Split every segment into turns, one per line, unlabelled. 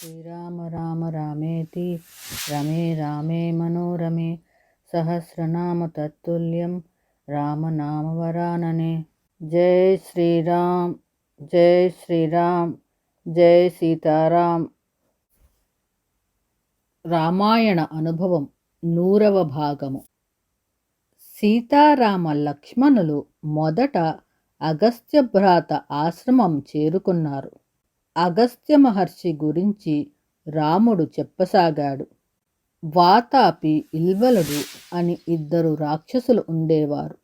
శ్రీరామ రామ రామేతి రమే రామే మనోరమే సహస్రనామ తత్తుల్యం రామనామవరాననే జై శ్రీరామ్ జై శ్రీరామ్ జై సీతారాం రామాయణ అనుభవం నూరవ భాగము సీతారామ లక్ష్మణులు మొదట అగస్త్యభ్రాత ఆశ్రమం చేరుకున్నారు. అగస్త్య మహర్షి గురించి రాముడు చెప్పసాగాడు. వాతాపి ఇల్వలుడు అని ఇద్దరు రాక్షసులు ఉండేవారు.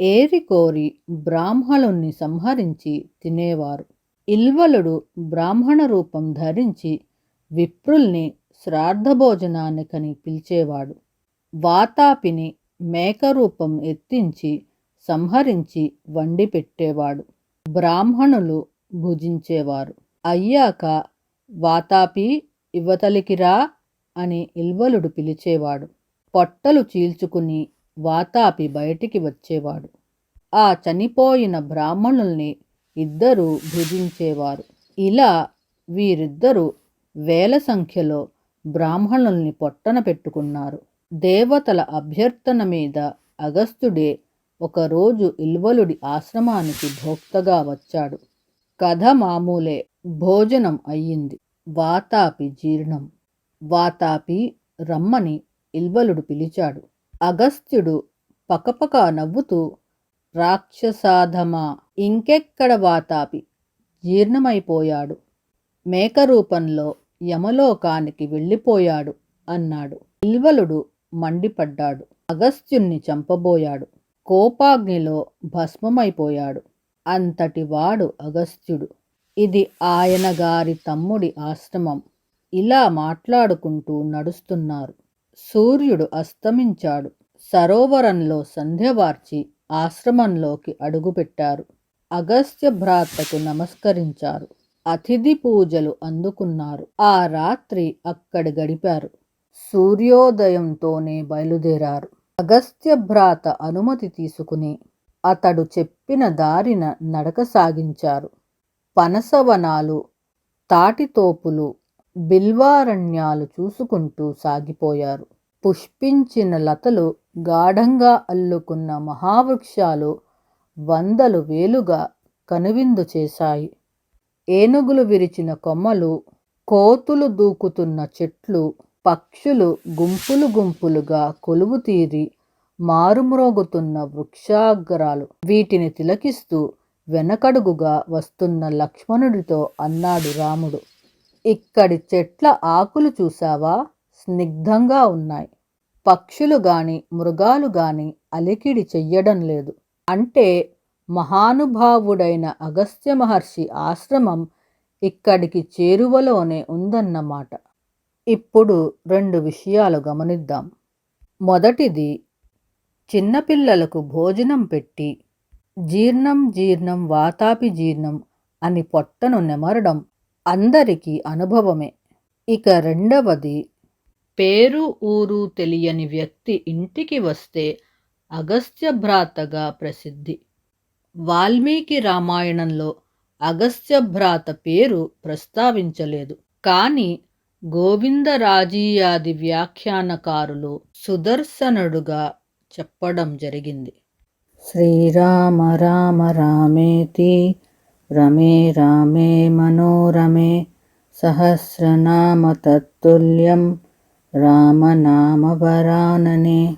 ఏరికోరి బ్రాహ్మణుణ్ణి సంహరించి తినేవారు. ఇల్వలుడు బ్రాహ్మణ రూపం ధరించి విప్రుల్ని శ్రాద్ధభోజనానికని పిలిచేవాడు. వాతాపిని మేకరూపం ఎత్తించి సంహరించి వండి పెట్టేవాడు. బ్రాహ్మణులు భుజించేవారు. అయ్యాక వాతాపి ఇవతలికిరా అని ఇల్వలుడు పిలిచేవాడు. పొట్టలు చీల్చుకుని వాతాపి బయటికి వచ్చేవాడు. ఆ చనిపోయిన బ్రాహ్మణుల్ని ఇద్దరూ భుజించేవారు. ఇలా వీరిద్దరూ వేల సంఖ్యలో బ్రాహ్మణుల్ని పొట్టన పెట్టుకున్నారు. దేవతల అభ్యర్థన మీద అగస్త్యుడే ఒకరోజు ఇల్వలుడి ఆశ్రమానికి భోక్తగా వచ్చాడు. కథ మామూలే. భోజనం అయ్యింది. వాతాపి జీర్ణం. వాతాపి రమ్మని ఇల్వలుడు పిలిచాడు. అగస్త్యుడు పకపక నవ్వుతూ రాక్షసాధమా ఇంకెక్కడ వాతాపి? జీర్ణమైపోయాడు. మేకరూపంలో యమలోకానికి వెళ్ళిపోయాడు అన్నాడు. ఇల్వలుడు మండిపడ్డాడు. అగస్త్యుణ్ణి చంపబోయాడు. కోపాగ్నిలో భస్మమైపోయాడు. అంతటివాడు అగస్త్యుడు. ఇది ఆయన గారి తమ్ముడి ఆశ్రమం. ఇలా మాట్లాడుకుంటూ నడుస్తున్నారు. సూర్యుడు అస్తమించాడు. సరోవరంలో సంధ్యవార్చి ఆశ్రమంలోకి అడుగుపెట్టారు. అగస్త్య భ్రాతకు నమస్కరించారు. అతిథి పూజలు అందుకున్నారు. ఆ రాత్రి అక్కడ గడిపారు. సూర్యోదయంతోనే బయలుదేరారు. అగస్త్య భ్రాత అనుమతి తీసుకుని అతడు చెప్పిన దారిన నడక సాగించారు. పనసవనాలు తాటితోపులు బిల్వారణ్యాలు చూసుకుంటూ సాగిపోయారు. పుష్పించిన లతలు గాఢంగా అల్లుకున్న మహావృక్షాలు వందలు వేలుగా కనువిందు చేశాయి. ఏనుగులు విరిచిన కొమ్మలు కోతులు దూకుతున్న చెట్లు పక్షులు గుంపులు గుంపులుగా కొలువు తీరి మారుమ్రోగుతున్న వృక్షాగ్రాలు వీటిని తిలకిస్తూ వెనకడుగుగా వస్తున్న లక్ష్మణుడితో అన్నాడు రాముడు. ఇక్కడి చెట్ల ఆకులు చూసావా స్నిగ్ధంగా ఉన్నాయి. పక్షులు గాని మృగాలు గాని అలికిడి చెయ్యడం లేదు. అంటే మహానుభావుడైన అగస్త్య మహర్షి ఆశ్రమం ఇక్కడికి చేరువలోనే ఉందన్నమాట. ఇప్పుడు రెండు విషయాలు గమనిద్దాం. మొదటిది చిన్నపిల్లలకు భోజనం పెట్టి జీర్ణం జీర్ణం వాతాపి జీర్ణం అని పొట్టను నెమరడం అందరికీ అనుభవమే. ఇక రెండవది పేరు ఊరు తెలియని వ్యక్తి ఇంటికి వస్తే అగస్త్య భ్రాతగా ప్రసిద్ధి. వాల్మీకి రామాయణంలో అగస్త్య భ్రాత పేరు ప్రస్తావించలేదు. కానీ గోవిందరాజీయాది వ్యాఖ్యానకారులు సుదర్శనుడుగా చెప్పడం జరిగింది. శ్రీరామ రామ రామేతి రమే రామే మనోరమే సహస్రనామ తత్తుల్యం రామనామవరాననే